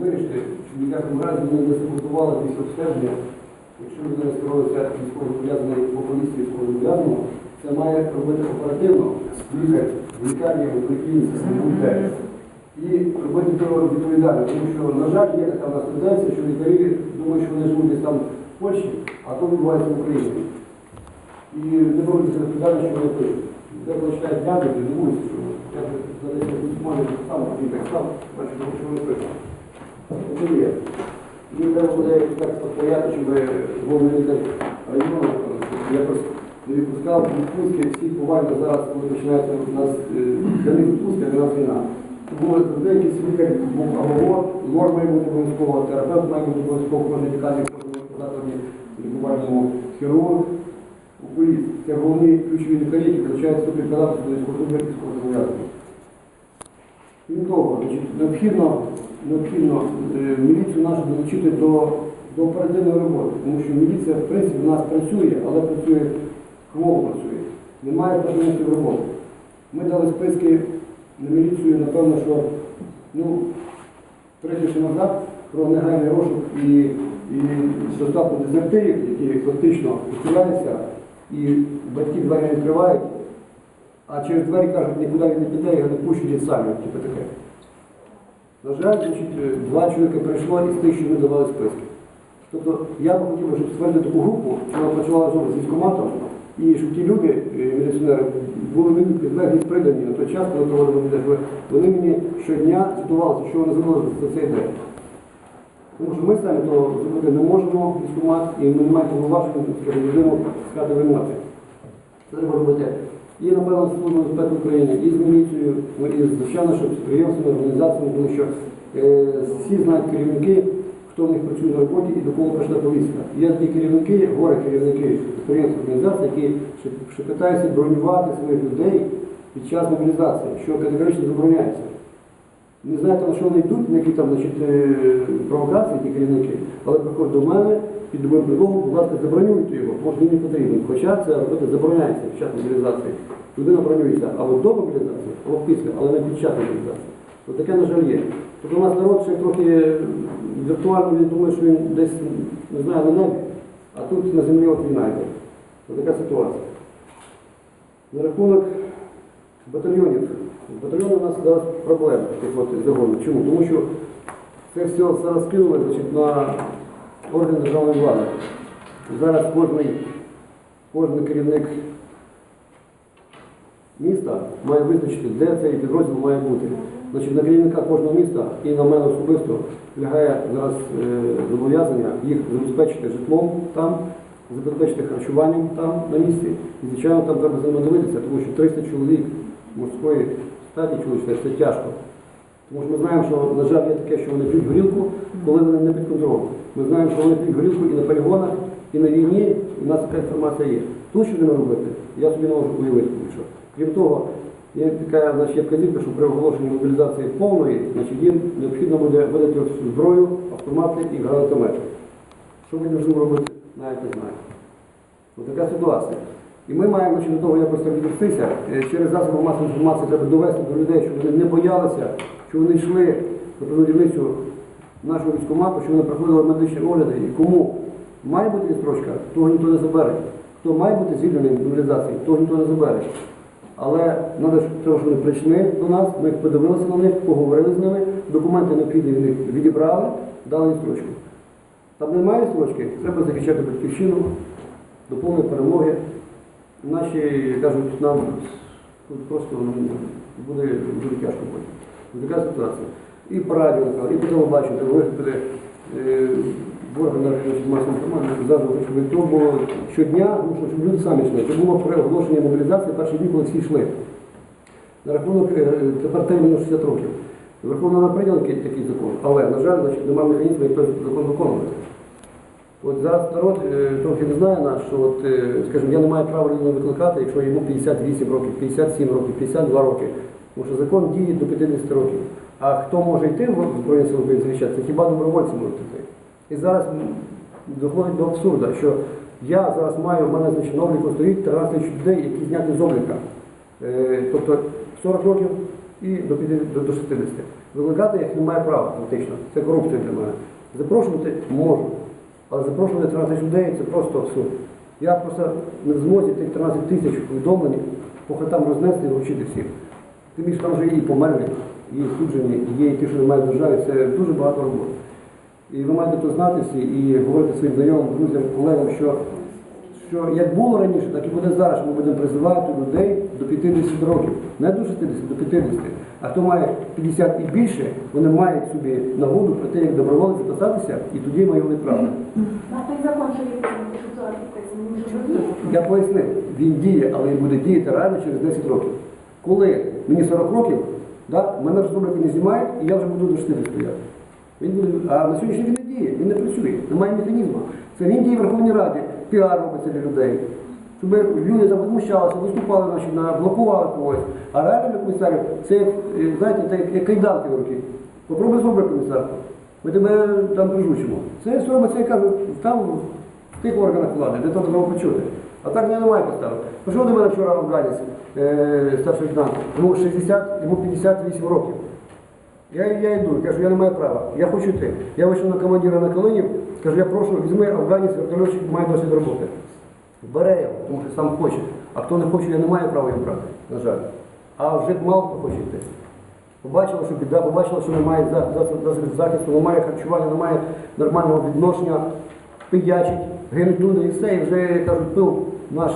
Вирішити, що ніякому разі ми не саботували після обстеження. Якщо людина скерується військовозобов'язаний по поліції військовозобов'язаного, це має робити оперативно, їхати в лікарні, в поліклініці, СМУТ. І робити цього відповідально, тому що, на жаль, є така в нас тенденція, що лікарі думають, що вони живуть десь там в Польщі, а то відбувається в Україні. І не беруть за відповідальність, що вони пишуть. Де коли читають дядю, дивуються, що я за десь якусь може сам такий так сам, бачу, що вони пишуть. Це. Мені треба буде так спояти, щоб головний району якось не відпускав відпустки всі повально зараз, коли починається у нас е, для них відпустка, для нас війна. Тому завжди якийсь був або лор, має бути обов'язково, терапевт має бути обов'язково, кожен лікарні, кожному лікувальному хірург, окуліст. Це головні ключові лікарі, які визначають ступінь канату до військового зобов'язання. Крім того, необхідно, необхідно е, міліцію нашу долучити до, до оперативної роботи, тому що міліція, в принципі, в нас працює, але працює кво працює. Немає потрібності роботи. Ми дали списки на міліцію, напевно, що ну, три назад про негайний розшук і, і доставку дезертирів, які фактично відкриваються, і батьки двері відкривають, а через двері кажуть, нікуди він не піде, його не пущуть і самі, типу таке. На жаль, значить, е, два чоловіка прийшло із тих, що ми давали списки. Тобто я б хотів, щоб створити таку групу, що вона працювала з військкоматом, і щоб ті люди, е, міліціонери, були мені підлеглі придані на той час, коли проводили мене, вони мені щодня цитувалися, що вони зробили за цей день. Тому що ми самі того зробити не можемо військкомат, і ми не маємо повноважень, скажімо, людину сказати винувати. Це треба робити. І, напевно, служба безпеки України, і з міліцією, і звичайно, що підприємствами, організаціями, тому що е, всі знають керівники, хто в них працює на роботі і до кого прийшла повістка. Є такі керівники, горе керівники підприємств організацій, які питаються бронювати своїх людей під час мобілізації, що категорично забороняється. Не знаєте, на що вони йдуть, на які там значить, е, провокації, ті керівники, але приходять до мене під любим предлогом, будь ласка, забронюйте його, що він не потрібен. Хоча це робити забороняється під час мобілізації. Людина бронюється або до мобілізації, або після, але не під час мобілізації. От таке, на жаль, є. Тобто у нас народ ще трохи віртуально він думає, що він десь, не знаю, на небі, а тут на землі от війна йде. Ось така ситуація. На рахунок батальйонів. Батальйони у нас зараз проблеми от загонів. Чому? Тому що це все зараз кинули значить, на органи державної влади. Зараз кожний, кожен керівник міста має визначити, де цей підрозділ має бути. Значить, на керівника кожного міста і на мене особисто лягає зараз е, зобов'язання їх забезпечити житлом там, забезпечити харчуванням там на місці. І, звичайно, там треба за ними дивитися, тому що 300 чоловік морської статі чоловічної це тяжко. Тому що ми знаємо, що, на жаль, є таке, що вони п'ють горілку, коли вони не під контролем. Ми знаємо, що вони п'ють горілку і на полігонах, і на війні, і в нас така інформація є. Тут що ними робити, я собі не можу уявити. Що. Крім того, є така значить, є вказівка, що при оголошенні мобілізації повної, значить, їм необхідно буде видати зброю, автомати і гранатомети. Що ми можемо робити, навіть не знаю. Ось така ситуація. І ми маємо значить, до того якось так віднестися. Е, Через засоби масової інформації треба довести до людей, щоб вони не боялися, що вони йшли на дільницю нашого військкомату, що вони проходили медичні огляди. І кому має бути відстрочка, того ніхто не забере. Хто має бути звільнений від мобілізації, того ніхто не забере. Але треба, щоб вони прийшли до нас, ми подивилися на них, поговорили з ними, документи необхідні в них відібрали, дали строчку. Там немає строчки, треба захищати батьківщину до повної перемоги. Наші кажуть, нам просто ну, буде дуже тяжко потім. Така ситуація. І по радіо, і по телебаченню, е, в органах масової інформації, завжди, то було щодня, що щоб люди самі йшли. Це було при оголошенні мобілізації перші дні, коли всі йшли. На рахунок е, тепер терміну 60 років. Верховна Рада прийняла такий закон, але, на жаль, значить, немає механізму, як той закон виконувати. От зараз народ е, трохи не знає нас, що от, е, скажімо, я не маю права людину викликати, якщо йому 58 років, 57 років, 52 роки. Тому що закон діє до 50 років. А хто може йти в Збройні Сили захищати, це хіба добровольці можуть йти. І зараз доходить до абсурду, що я зараз маю, в мене значить, на обліку стоїть 13 тисяч людей, які зняті з обліка. Е, тобто 40 років і до 50, до- до 60. Викликати їх не маю права, фактично. Це корупція для мене. Запрошувати можу. Але запрошувати 13 людей це просто абсурд. Я просто не в змозі тих 13 тисяч повідомлень по хатам рознести і вручити всіх. Тим більше там вже і померлі, і суджені, є і ті, що немає в державі, це дуже багато роботи. І ви маєте то знати всі і говорити своїм знайомим, друзям, колегам, що, що як було раніше, так і буде зараз. Ми будемо призивати людей до 50 років. Не до 60, до 50. А хто має 50 і більше, вони мають собі нагоду про те, як доброволець записатися, і тоді мають право. Вже діє. Я пояснив, він діє, але він буде діяти реально через 10 років. Коли мені 40 років, да, мене вже добре не знімають, і я вже буду до 4 стояти. Він буде, а на сьогоднішній день він не діє, він не працює, немає механізму. Це він діє в Верховній Раді, піар робиться для людей. Щоб люди там возмущалися, виступали, значить, на- блокували когось. А реально комісарів, це, е, знаєте, це як- кайданки в руки. Попробуй зроби комісарку. Ми тебе там прижучимо. Це робиться, я кажу, там в тих органах влади, де там треба почути. А так мене немає підстави. Пішов до мене вчора афганець, е, старший лейтенант, йому 60, йому 58 років. Я, я йду, кажу, я не маю права, я хочу йти. Я вийшов на командира на Калинів, кажу, я прошу, візьми афганець, вертольотчик має досвід роботи. Бере його, тому що сам хоче. А хто не хоче, я не маю права його брати, на жаль. А вже мало хто хоче йти. Побачила, що біда, побачила, що немає захисту, немає харчування, немає нормального відношення, пиячить, гинуть люди і все, і вже, кажуть, пил наш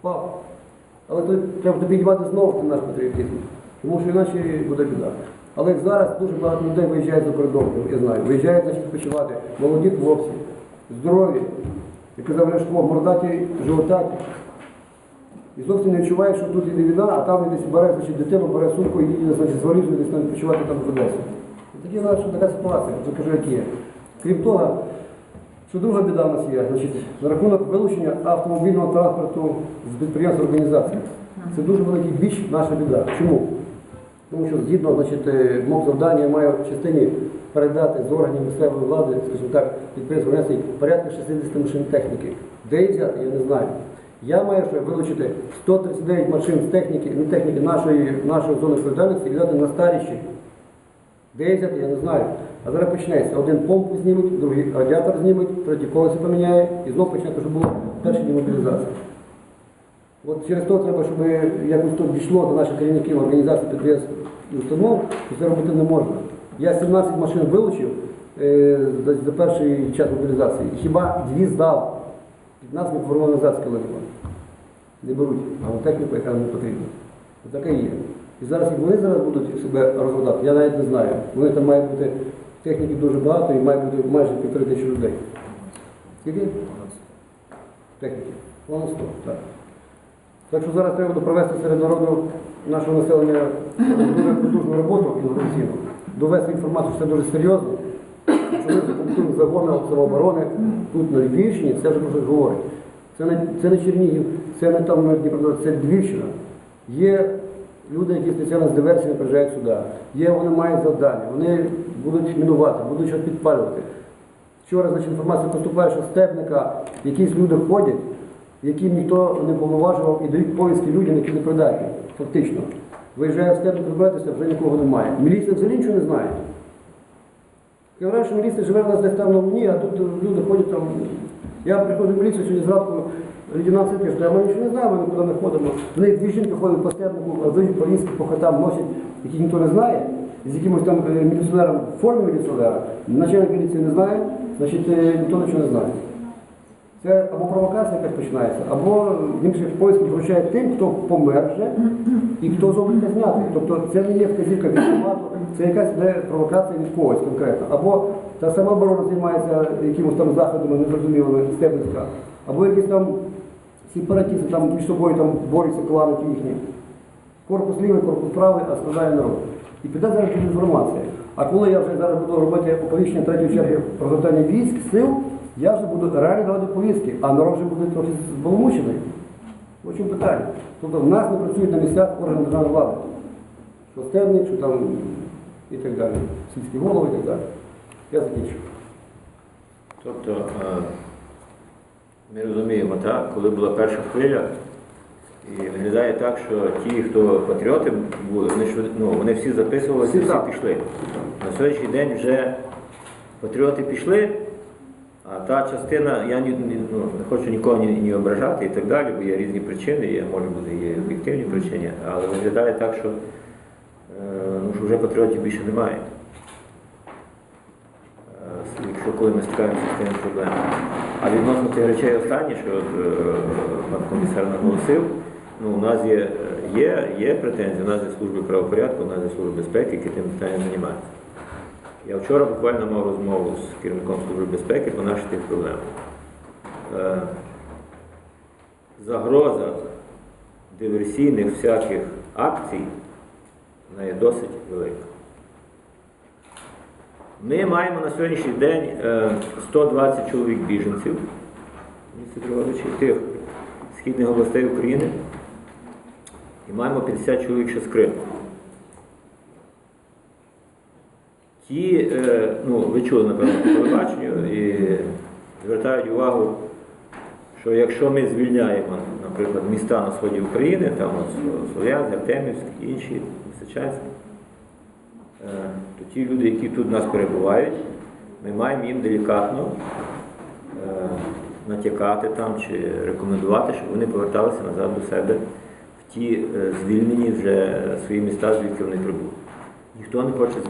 впав. Але треба підіймати знову наш патріотизм, тому що іначе буде біда. Але зараз дуже багато людей виїжджають за кордон, я знаю, виїжджають значить, відпочивати, молоді хлопці, здорові, як казав Ляшко, мордаті, животаті. І зовсім не відчуває, що тут іде війна, а там десь бере значить, дитину, бере сумку і їде значить, з десь там відпочивати там в Одесі. І такі знаєш, така ситуація, кажу, як є. Крім того, що друга біда в нас є, значить, на рахунок вилучення автомобільного транспорту з підприємств організації. Це дуже великий біч, наша біда. Чому? Тому що згідно значить, е, мов завдання я маю в частині передати з органів місцевої влади, скажімо так, підприємств організацій порядка 60 машин техніки. Де їх взяти, я не знаю. Я маю ще вилучити 139 машин з техніки, не техніки нашої, нашої зони відповідальності і віддати на старіші. Де їх взяти, я не знаю. А зараз почнеться. Один помпу знімуть, другий радіатор знімуть, третій колесо поміняє і знов почнеться, щоб було перші демобілізація. От через то треба, щоб якось то дійшло до наших керівників організацій підприємств і установ, що це робити не можна. Я 17 машин вилучив е, за, перший час мобілізації. Хіба дві здав. 15 ми повернули назад з Не беруть, а техніку, яка не потрібна. Таке є. І зараз як вони зараз будуть себе розгадати, я навіть не знаю. Вони там мають бути техніки дуже багато і має бути майже півтори тисячі людей. Скільки? Техніки. Понад 100, так. Так що зараз треба провести серед народу нашого населення дуже потужну роботу інформаційну, довести інформацію, що це дуже серйозно. Що ми закомплектуємо загони самооборони тут на Львівщині, це вже дуже говорить. Це не, це не Чернігів, це не там на Дніпропетровськ, це Львівщина. Є люди, які спеціально з диверсіями приїжджають сюди. Є, вони мають завдання, вони будуть мінувати, будуть щось підпалювати. Вчора значить, інформація поступає, що степника якісь люди ходять, яким ніхто не повноважував і дають повістки людям, які не придатні, фактично. Виїжджає в степник розбиратися, вже нікого немає. Міліція взагалі нічого не знає. Я вважаю, що міліція живе в нас десь там на Луні, а тут люди ходять там. Я приходжу в міліцію сьогодні зранку, лейтенант Сидки, що ми нічого не знаємо, ми нікуди не ходимо. В них дві жінки ходять по степнику, роздають повістки по хатам, носять, яких ніхто не знає, з якимось там е, міліціонером в формі міліціонера. Начальник міліції не знає, значить е, ніхто нічого не знає. Це або провокація якась починається, або інші поїзд вручає тим, хто помер вже і хто зробить зняти. Тобто це не є вказівка від військомату, це якась йде провокація від когось конкретно. Або та сама оборона займається якимось там заходами незрозумілими стебницька, або якісь там сепаратісти там між собою там борються, клани їхні. Корпус лівий, корпус правий, а складає народ. І піде зараз інформація. А коли я вже зараз буду робити оповіщення третьої черги про звертання військ, сил, я вже буду реально давати повістки, а народ вже буде трохи збаламучений. В чому питання? Тобто в нас не працюють на місцях органи державної влади. Що стебник, що там і так далі. Сільські голови і так далі. Я закінчу. Тобто е, ми розуміємо, так, коли була перша хвиля, І виглядає так, що ті, хто патріоти були, вони, ну, вони всі записувалися, Всі всі пішли. На сьогоднішній день вже патріоти пішли, а та частина, я ні, ну, не хочу нікого ні, ні ображати і так далі, бо є різні причини, є, може бути є об'єктивні причини, але виглядає так, що, е, ну, що вже патріотів більше немає. Е, Якщо коли ми стикаємося з тими проблемами. А відносно тих речей останні, що е, пан комісар наголосив, ну, у нас є, е, є, є претензії, у нас є служби правопорядку, у нас є служби безпеки, які тим питанням займаються. Я вчора буквально мав розмову з керівником служби безпеки по наших тих проблемах. Е, Загроза диверсійних всяких акцій вона є досить велика. Ми маємо на сьогоднішній день е, 120 чоловік біженців, тих східних областей України, і маємо 50 чоловік ще з Криму. Ті, е, ну, ви чули, напевно, по телебаченню і звертають увагу, що якщо ми звільняємо, наприклад, міста на сході України, там Слов'янськ, Артемівськ, інші, Лисичанськ, Е, то ті люди, які тут у нас перебувають, ми маємо їм делікатно е, натякати там чи рекомендувати, щоб вони поверталися назад до себе в ті звільнені вже свої міста, звідки вони прибули. Ніхто не хоче звільнити.